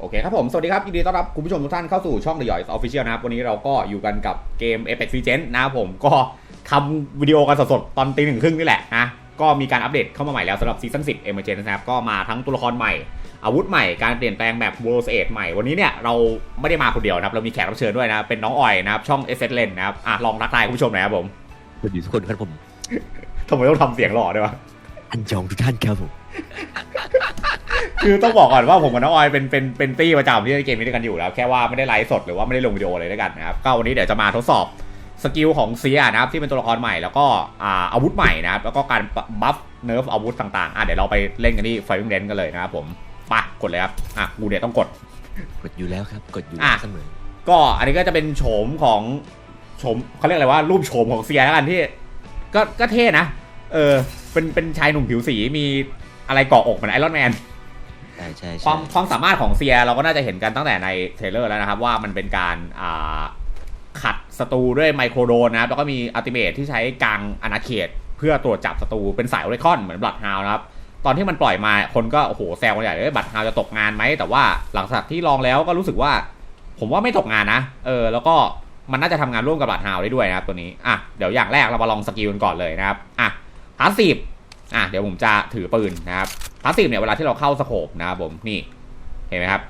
โอเคครับผม สวัสดีครับ ยินดีต้อนรับคุณผู้ชมทุกท่านเข้าสู่ช่อง The Yoys Official นะครับ วันนี้เราก็อยู่กันกับเกม Apex Legends นะครับผมก็ทำวิดีโอกันสดๆ ตอนตีหนึ่งครึ่งนี่แหละนะ ก็มีการอัปเดตเข้ามาใหม่แล้วสำหรับซีซั่น10 Emergence นะครับ ก็มาทั้งตัวละครใหม่ อาวุธใหม่ การเปลี่ยนแปลงแบบ World Age ใหม่ วันนี้เนี่ยเราไม่ได้มาคนเดียวนะครับ เรามีแขกรับเชิญด้วยนะ เป็นน้องออยนะครับ ช่อง s อ l e n นะครับ อะลองทักทายคุณผู้ชมหน่อยครับผมสวัสดีทุกคนครับผมทำไมต้องทำเสียงหล่อด้วยวะอันยองทุกท่านครับผม คือต้องบอกก่อนว่าผมกับน้องออยเป็นเป็นเป็นตี้ประจำที่เล่นเกมนี้ด้วยกันอยู่แล้ว แค่ว่าไม่ได้ไลฟ์สดหรือว่าไม่ได้ลงวิดีโออะไรด้วยกันนะครับก็วันนี้เดี๋ยวจะมาทดสอบสกิลของเซียนะครับที่เป็นตัวละครใหม่แล้วก็อ่าอาวุธใหม่นะครับแล้วก็การบัฟเนิร์ฟอาวุธต่างๆอะเดี๋ยวเราไปเล่นกันที่ไฟวิงเดนกันเลยนะครับผมไปะกดเลยครับอะกูเนี่ยต้องกดกดอยู่แล้วครับกดอยู่อะเสมอก็อันนี้ก็จะเป็นโฉมของโฉมเขาเรียกอะไรว่ารูปโฉมของเซียแล้วกันที่ ก็ก็เท่นะ เออเป็นเป็นชายหนุ่มผิวสีมีอะไรเกาะอกเหมือนไอรอนแมนใช่ใช่คใช่วามความสามารถของเซียเราก็น่าจะเห็นกันตั้งแต่ในเทรลเลอร์แล้วนะครับ ว่ามันเป็นการอ่าขัดศัตรูด้วยไมโครโดนนะครับ แล้วก็มีอัลติเมทที่ใช้กลางอาณาเขต เพื่อตรวจจับศัตรูเป็นสายโอเรคอนเหมือนบลัดฮาวนะครับ ตอนที่มันปล่อยมาคนก็โอ้โหแซวกันใหญ่เลยบัตรฮาวจะตกงานไหมแต่ว่าหลังจากที่ลองแล้วก็รู้สึกว่า ผมว่าไม่ตกงานนะ เออ แล้วก็มันน่าจะทำงานร่วมกับบัตรฮาวได้ด้วยนะครับตัวนี้อะเดี๋ยวอย่างแรกเรามาลองสกิลกันก่อนเลยนะครับอะพาสซีฟอะเดี๋ยวผมจะถือปืนนะครับ พาสซีฟเนี่ยเวลาที่เราเข้าสโคปนะครับผมนี่เห็นไหมครับ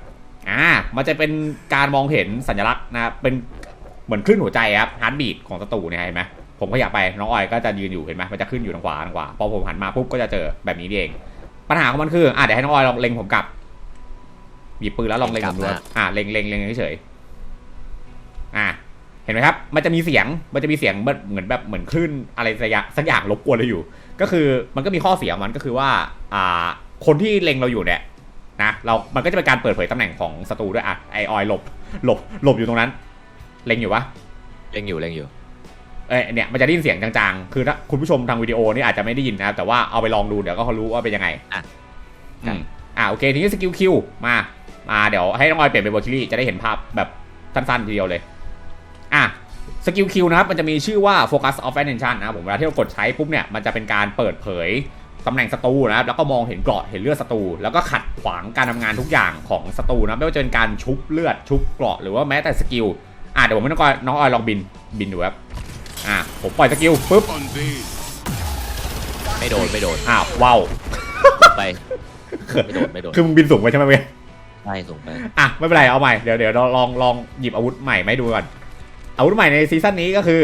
อ่ามันจะเป็นการมองเห็นสัญลักษณ์นะครับเป็นเหมือนคลื่นหัวใจครับฮาร์ดบีทของศัตรูเนี่ยเห็นไหมผมขยับไปน้องออยก็จะยืนอยู่เห็นไหมมันจะขึ้นอยู่ทางขวาทางขวาพอผมหันมาปุ๊บก็จะเจอแบบนี้นี่เอง ปัญหาของมันคืออะเดี๋ยวให้น้องออยลองเล็งผมกลับหยิบปืนแล้วลองเล็งผมดูครับอะเล็งเล็งเล็งเฉยๆอะ เห็นไหมครับ มันจะมีเสียง มันจะมีเสียงเหมือนแบบเหมือนคลื่นอะไรสักอย่างสักอย่างรบกวนเราอยู่ ก็คือมันก็มีข้อเสียของมันก็คือว่าอ่าคนที่เล็งเราอยู่เนี่ยนะเรา มันก็จะเป็นการเปิดเผยตำแหน่งของศัตรูด้วยอะไอออยหลบหลบหลบอยู่ตรงนั้น เล็งอยู่ปะเล่งอยู่เล่งอยู่เอ้ยเนี่ยมันจะได้ยินเสียงจางๆ คือถ้าคุณผู้ชมทางวิดีโอนี่อาจจะไม่ได้ยินนะครับแต่ว่าเอาไปลองดูเดี๋ยวก็เขารู้ว่าเป็นยังไงอะอืมอะโอเคทีนี้สกิลคิวมามาเดี๋ยวให้น้องออยเปลี่ยนเป็นวอร์คิลี่จะได้เห็นภาพแบบสั้นๆทีเดียวเลย อะสกิลคิวนะครับมันจะมีชื่อว่า Focus of Attention นะครับผมเวลาที่เรากดใช้ปุ๊บเนี่ยมันจะเป็นการเปิดเผยตำแหน่งศัตรูนะครับแล้วก็มองเห็นเกราะเห็นเลือดศัตรูแล้วก็ขัดขวางการทำงานทุกอย่างของศัตรูนะไม่ว่าจะเป็นการชุบเลือดชุบเกราะหรือว่าแม้แต่สกิลอะเดี๋ยวผมให้น้องออยน้องออยลองบินบินดูครับอะผมปล่อยสกิลปุ๊บไม่โดนไม่โดนอ้าวว้าวไปไม่โดนไม่โดนคือมึงบินสูงไปใช่ไหมเว้ยใช่ส่งไปอะไม่เป็นไรเอาใหม่เดี๋ยวเดี๋ยวเราลองลองหยิบอาวุธใหม่มาให้ดูก่อน อาวุธใหม่ในซีซั่นนี้ก็คือ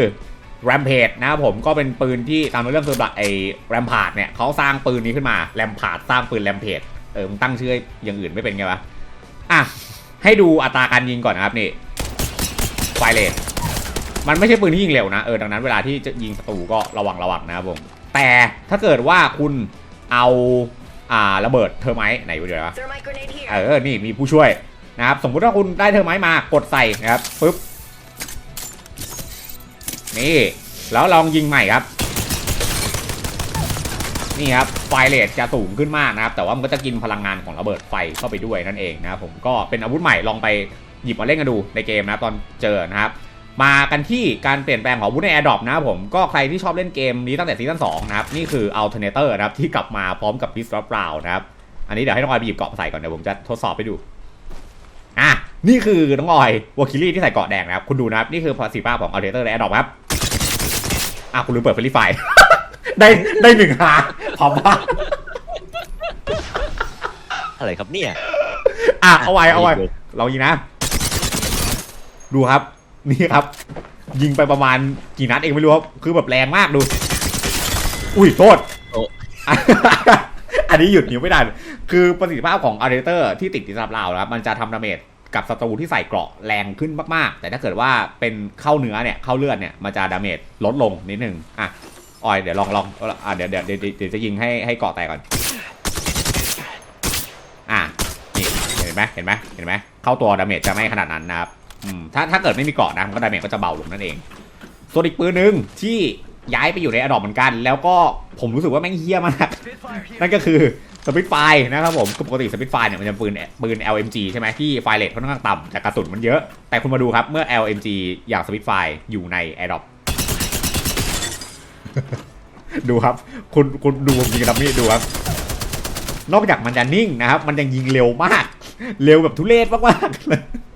Rampage นะครับผมก็เป็นปืนที่ตามเรื่องคือแบบไอ้ Rampart เนี่ยเขาสร้างปืนนี้ขึ้นมา Rampart สร้างปืน Rampage เออมึงตั้งชื่ออย่างอื่นไม่เป็นไงวะอะให้ดูอัตราการยิงก่อนนะครับนี่ไฟเลทมันไม่ใช่ปืนที่ยิงเร็วนะเออดังนั้นเวลาที่จะยิงศัตรูก็ระวังระวังนะครับผมแต่ถ้าเกิดว่าคุณเอาอ่าระเบิดเทอร์ไมต์ไหนอยู่เดี๋ยวนะ Thermite grenade here. เออนี่มีผู้ช่วยนะครับสมมุติว่าคุณได้เทอร์ไม้มากดใส่นะครับปึ๊บ นี่ แล้วลองยิงใหม่ครับ นี่ครับไฟเรทจะสูงขึ้นมากนะครับ แต่ว่ามันก็จะกินพลังงานของระเบิดไฟเข้าไปด้วยนั่นเองนะครับผมก็เป็นอาวุธใหม่ลองไปหยิบมาเล่นกันดูในเกมนะตอนเจอนะครับ มากันที่การเปลี่ยนแปลงของอาวุธใน AirDrop นะครับผมก็ใครที่ชอบเล่นเกมนี้ตั้งแต่ซีซั่น2นะครับนี่คือ Alternator นะครับที่กลับมาพร้อมกับ Disrupt Round นะครับอันนี้เดี๋ยวให้น้องออยไปหยิบเกาะมาใส่ก่อนเดี๋ยวผมจะทดสอบให้ดูอะนี่คือน้องออยวอคิลี่ที่ใส่เกาะแดงนะครับ คุณดูนะครับ นี่คือประสิทธิภาของ Alternator และ AirDrop ครับ อะคุณลืมเปิดเฟรนไฟได้ได้หนึ่งหาพร้อมปะอะไรครับเนี่ย อะเอาไว้เอาไว้เรายิงนะ ดูครับ นี่ครับ ยิงไปประมาณกี่นัดเองไม่รู้ครับ คือแบบแรงมากดู อุ้ยโทษโอ้อันนี้หยุดนิ้วไม่ได้ คือประสิทธิภาพของอาร์เรเตอร์ที่ติดติดสับราวนะครับ มันจะทำดาเมจ กับศัตรูที่ใส่เกราะแรงขึ้นมากๆ แต่ถ้าเกิดว่าเป็นเข้าเนื้อเนี่ยเข้าเลือดเนี่ยมันจะดาเมจลดลงนิดนึงอะออยเดี๋ยวลองลองอะเดี๋ยวเดี๋ยวเดี๋ยวจะยิงให้ให้เกาะแตกก่อนอะนี่เห็นไหมเห็นไหมเห็นไหมเข้าตัวดาเมจจะไม่ขนาดนั้นนะครับอืมถ้าถ้าเกิดไม่มีเกาะนะมันก็ดาเมจก็จะเบาลงนั่นเองส่วนอีกปืนหนึ่งที่ ย้ายไปอยู่ในอดอปเหมือนกัน แล้วก็ผมรู้สึกว่าแม่งเฮี้ยมาก นั่นก็คือสปิทไฟนะครับผมปกติสปิทไฟเนี่ยมันจะปืนปืน LMG ใช่ไหมที่ไฟเรทค่อนข้างต่ำแต่กระสุนมันเยอะ แต่คุณมาดูครับเมื่อ LMG อย่างสปิทไฟอยู่ใน a i r d r o p ดูครับ คุณคุณดูผมยิงดัมมี่ดูครับ นอกจากมันจะนิ่งนะครับ มันยังยิงเร็วมาก เร็วแบบทุเรศมาก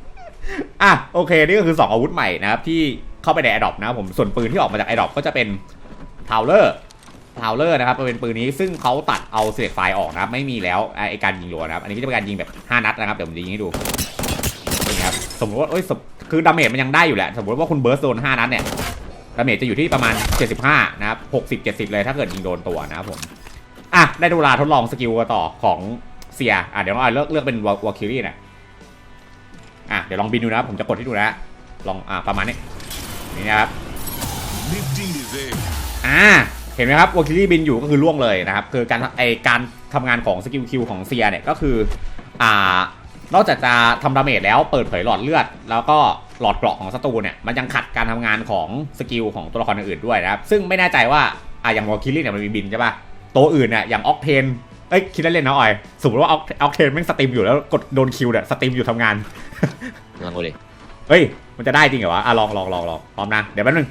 ๆอะโอเค นี่ก็คือ 2 อาวุธใหม่นะครับที่ เข้าไปใน a อ o p นะครับผมส่วนปืนที่ออกมาจาก a อ o p ก็จะเป็นทาวเลอร์ทาวเลอร์นะครับเป็นปืนนี้ซึ่งเขาตัดเอาเสียไฟออกนะครับไม่มีแล้วไอการยิงรัวนะครับอันนี้ก็จะเป็นการยิงแบบ 5 นัดนะครับเดี๋ยวผมจะยิงให้ดูนี่ครับสมมติว่าเอ้ยคือดาเมจมันยังได้อยู่แหละสมมติว่าคุณเบิร์สโดน5นัดเนี่ยดาเมจจะอยู่ที่ประมาณ 75 นะครับ 60 70 เลยถ้าเกิดยิงโดนตัวนะครับผม อะ ได้เวลาทดลองสกิลกันต่อของเซีย อะ เดี๋ยวเราเลือกเลือกเป็นวอลคิรี่นะ อะ เดี๋ยวลองบินดูนะครับผมจะกดให้ดูนะ ลอง อะ ประมาณนี้ นี่นะครับ Nifty there. อ่าเห็นไหมครับวอลคิรี่บินอยู่ก็คือล่วงเลยนะครับ คือการไอการทำงานของสกิลคิวของเซียเนี่ยก็คืออ่านอกจากจะทำดาเมจแล้วเปิดเผยหลอดเลือด แล้วก็หลอดเกราะของศัตรูเนี่ยมันยังขัดการทำงานของสกิลของตัวละครอื่นๆด้วยนะครับ ซึ่งไม่แน่ใจว่าอะอย่างวอลคิรี่เนี่ยมันมีบินใช่ป่ะตัวอื่นเนี่ยอย่างออกเทนเอ้ยคิดเล่นๆนะออยสมมติว่าออกเทนแม่งสตรีมอยู่แล้วกดโดนคิวเนี่ยสตรีมอยู่ทำงานลองดูดิ เฮ้ย มันจะได้จริงเหรอวะ อะลองลองลองลองพร้อมนะ เดี๋ยวแป๊บนึง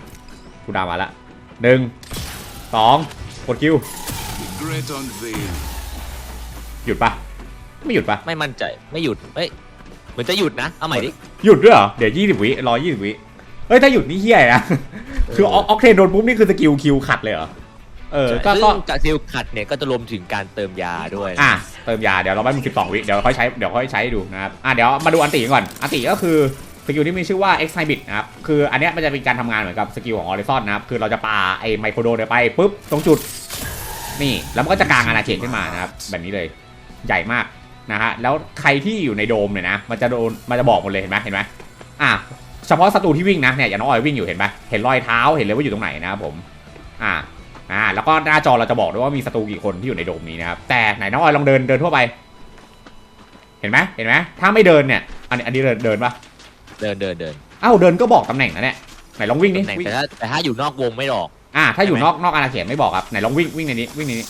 กูดาวมาละหนึ่งสองกดคิว Regret unveiled. หยุดปะไม่หยุดปะไม่มั่นใจไม่หยุดเอ้ยเหมือนจะหยุดนะ เอาใหม่ดิ หยุดด้วยเหรอ เดี๋ยวยี่สิบวิรอยี่สิบวิเฮ้ย ถ้าหยุดนี่เฮี้ยนะ คือออกเทนโดนปุ๊บนี่คือสกิลคิวขัดเลยเหรอ เออ ก็ซึ่งก็จากซิลขัดเนี่ยก็จะรวมถึงการเติมยาด้วยนะอะ เติมยา เดี๋ยวเราไม่มีสิบสองวิ เดี๋ยวค่อยใช้ เดี๋ยวค่อยใช้ดูนะครับ อะ เดี๋ยวมาดูอันติก่อน อันติก็คือส กิลที่มีชื่อว่า X h y b i t นะครับ คืออันเนี้ยมันจะเป็นการทำงานเหมือนกับสกิลของ Horizon นะครับ คือเราจะปาไอ้ไมโครโดนไปปุ๊บตรงจุด นี่ แล้วมันก็จะกลางอาณาเขตขึ้นมานะครับ แบบนี้เลย ใหญ่มากนะฮะ แล้วใครที่อยู่ในโดมเนี่ยนะ มันจะโดน มันจะบอกหมดเลยเห็นไหมเห็นไหมอะ เฉพาะศัตรูที่วิ่งนะ เนี่ย อย่างน้องออยวิ่งอยู่เห็นไหมเห็นรอยเท้า เห็นเลยว่าอยู่ตรงไหนนะครับผม อ่าอ่า แล้วก็หน้าจอเราจะบอกด้วยว่ามีศัตรูกี่คนที่อยู่ในโดมนี้นะครับ แต่ไหนน้องออยลองเดินเดินทั่วไป เห็นไหมเห็นไหมถ้าไม่เดินเนี่ย อันนี้อันนี้เดินเดินปะ เดินเดินเดินอ้าวเดินก็บอกตำแหน่งนะเนี่ยไหนลองวิ่งนี่ตำแหน่งวิ่งแต่ถ้าแต่ถ้าอยู่นอกวงไม่หรอก อ่าถ้าอยู่ใช่ไหมนอกนอกอาณาเขตไม่บอกครับไหนลองวิ่งวิ่งในนี้วิ่งในนี้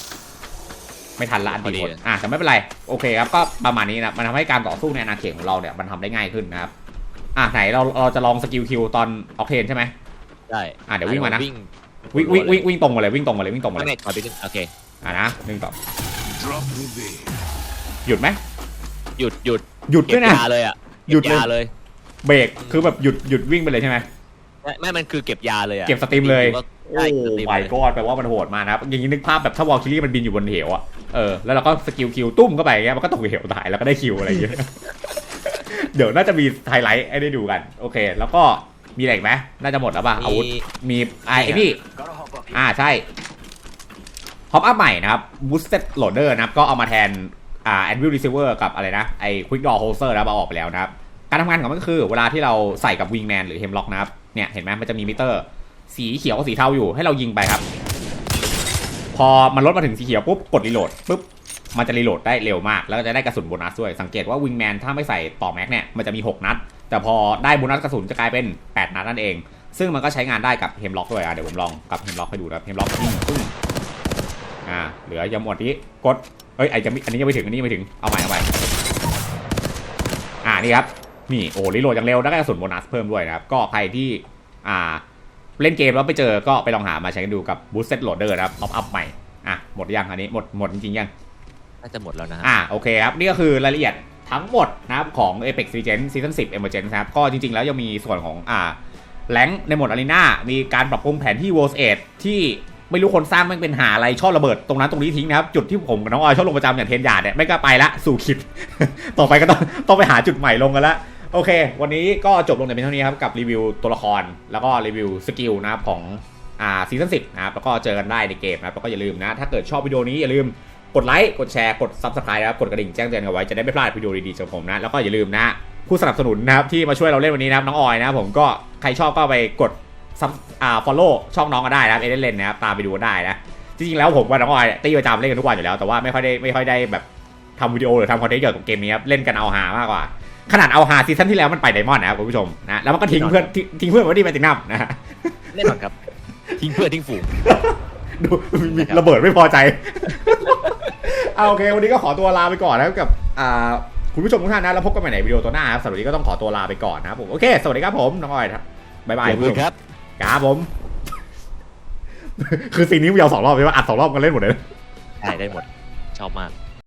ไม่ทันละอันพอดีดีหมดเลย อ่าแต่ไม่เป็นไรโอเคครับก็ประมาณนี้นะมันทำให้การต่อสู้ในอาณาเขตของเราเนี่ยมันทำได้ง่ายขึ้นนะครับอ่าไหนเราเราจะลองสกิลคิวตอนออกเทนใช่ไหม ได้อะเดี๋ยววิ่งมานะ วิ่งวิ่งวิ่งวิ่งวิ่งตรงมาเลยวิ่งตรงมาเลยวิ่งตรงมาไม่เลยไม่ถอยไปนิดโอเค อ่านะหนึ่งต่อ Drop the veil. หยุดไหมหยุดหยุดหยุดเก็ด้บวยนะ ยาเลยอะหยุดเก็บยาเลย เบรกคือแบบหยุดหยุดวิ่งไปเลยใช่ไหมไม่ไม่มันคือเก็บยาเลยอะเก็บสตรีมเลยใช่โอ้สตรีมไม่เลยกอดแปลว่ามันโหดมากนะครับอย่างนี้นึกภาพแบบถ้าวอลคิรี่มันบินอยู่บนเหวอะเออแล้วเราก็สกิลคิวตุ้มเข้าไปอย่างเงี้ยมันก็ตกเหวตายแล้วก็ได้คิวอะไรอย่างเงี้ย เดี๋ยวน่าจะมีไฮไลท์ให้ได้ดูกัน โอเค แล้วก็มีอะไรอีกไหมน่าจะหมดแล้วป่ะอาวุธมีไอ้ไอ้นี่ อ่าใช่ฮอปอัพใหม่นะครับ boosted loader นะครับ ก็เอามาแทนอ่า anvil receiver กับอะไรนะ ไอ้ quick draw holster นะครับเอาออกไปแล้วนะครับ การทำงานของมันก็คือ เวลาที่เราใส่กับ wingman หรือ hemlock นะครับ เนี่ยเห็นไหมมันจะมีมิเตอร์ สีเขียวกับสีเทาอยู่ให้เรายิงไปครับ พอมันลดมาถึงสีเขียวปุ๊บกดรีโหลดปุ๊บมันจะรีโหลดได้เร็วมาก แล้วก็จะได้กระสุนโบนัสด้วย สังเกตว่า wingman ถ้าไม่ใส่ต่อแม็กเนี่ยมันจะมี 6 นัด แต่พอได้โบนัสกระสุนจะกลายเป็น 8 นัดนั่นเอง ซึ่งมันก็ใช้งานได้กับเฮมล็อกด้วยอะเดี๋ยวผมลองกับเฮมล็อกให้ดูนะครับเฮมล็อกปึ้งปึ้งอ่าเหลือยังหมดนี้กดเอ้ยไอจะม่อันนี้ยังไม่ถึงอันนี้ยังไม่ถึงเอาใหม่เอาใหม่อ่านี่ครับ นี่โอ้รีโหลดอย่างเร็วแล้วก็กระสุนโบนัสเพิ่มด้วยนะครับ ก็ใครที่อ่าเล่นเกมแล้วไปเจอก็ไปลองหามาใช้กันดูกับ Boosted Loader นะครับอัพอัพใหม่อะหมดหรือยังอันนี้หมดหมดจริงๆยังน่าจะหมดแล้วนะฮะอ่าโอเคครับ นี่ก็คือรายละเอียดทั้งหมดนะครับของ Apex Legends Season 10 Emergence นะครับ ก็จริงๆ แล้วยังมีส่วนของอ่าแรงในโหมดอารีนามีการปรับปรุงแผนที่ World 8ที่ไม่รู้คนสร้างแมันเป็นหาอะไรชอบระเบิดตรงนั้นตรงนี้ทิ้งนะครับ จุดที่ผมกับน้องออยชอบลงประจำอย่างเทนยาร์ดเนี่ยไม่ก็ไปละสู่คิด ต่อไปก็ต้องต้องไปหาจุดใหม่ลงกันละ โอเค วันนี้ก็จบลงแต่เพียงเท่านี้ครับกับรีวิวตัวละคร แล้วก็รีวิวสกิลนะครับของอ่าซีซั่น10นะครับแล้วก็เจอกันได้ในเกมนะครับแล้วก็อย่าลืมนะ ถ้าเกิดชอบวิดีโอนี้อย่าลืมกดไลค์กดแชร์กด Subscribe นะครับกดกระดิ่งแจ้งเตือนกันไว้จะได้ไม่พลาดวิดีโอดีๆจากผมนะแล้วก็อย่าลืมนะผู้สนับสนุนนะครับที่มาช่วยเราเล่นวันนี้นะครับน้องออยนะครับผมก็ใครชอบก็ไปกดซับอ่า follow ช่องน้องก็ได้นะครับเอเดนเลนนะครับตามไปดูกันได้นะจริงๆแล้วผมกับน้องออยตีประจำเล่นกันทุกวันอยู่แล้วแต่ว่าไม่ค่อยได้ไม่ค่อยได้แบบทำวิดีโอหรือทำคอนเทนต์เกี่ยวกับเกมนี้ครับเล่นกันเอาหามากกว่า ขนาดเอาหาซีซั่นที่แล้วมันไปไดมอนด์นะครับคุณผู้ชมนะแล้วมันก็ทิ้งเพื่อนทิ้งทิ้งเพื่อนไว้ที่แมตตินัมนะฮะแน่นอนครับ ทิ้งเพื่อนทิ้งฝูงดูมีระเบิดไม่พอใจเอาโอเค วันนี้ก็ขอตัวลาไปก่อนนะครับกับอ่าคุณผู้ชมทุกท่านนะแล้วพบกันใหม่ในวิดีโอตัวหน้าครับสำหรับวันนี้ก็ต้องขอตัวลาไปก่อนนะครับผมโอเค สวัสดีครับผมน้องออยครับบ๊ายบายขอบคุณครับครับผม คือซีนนี้มึงยาวสองรอบใช่ไหมอัดสองรอบกันเล่นหมดเลยนะได้ได้หมดชอบมาก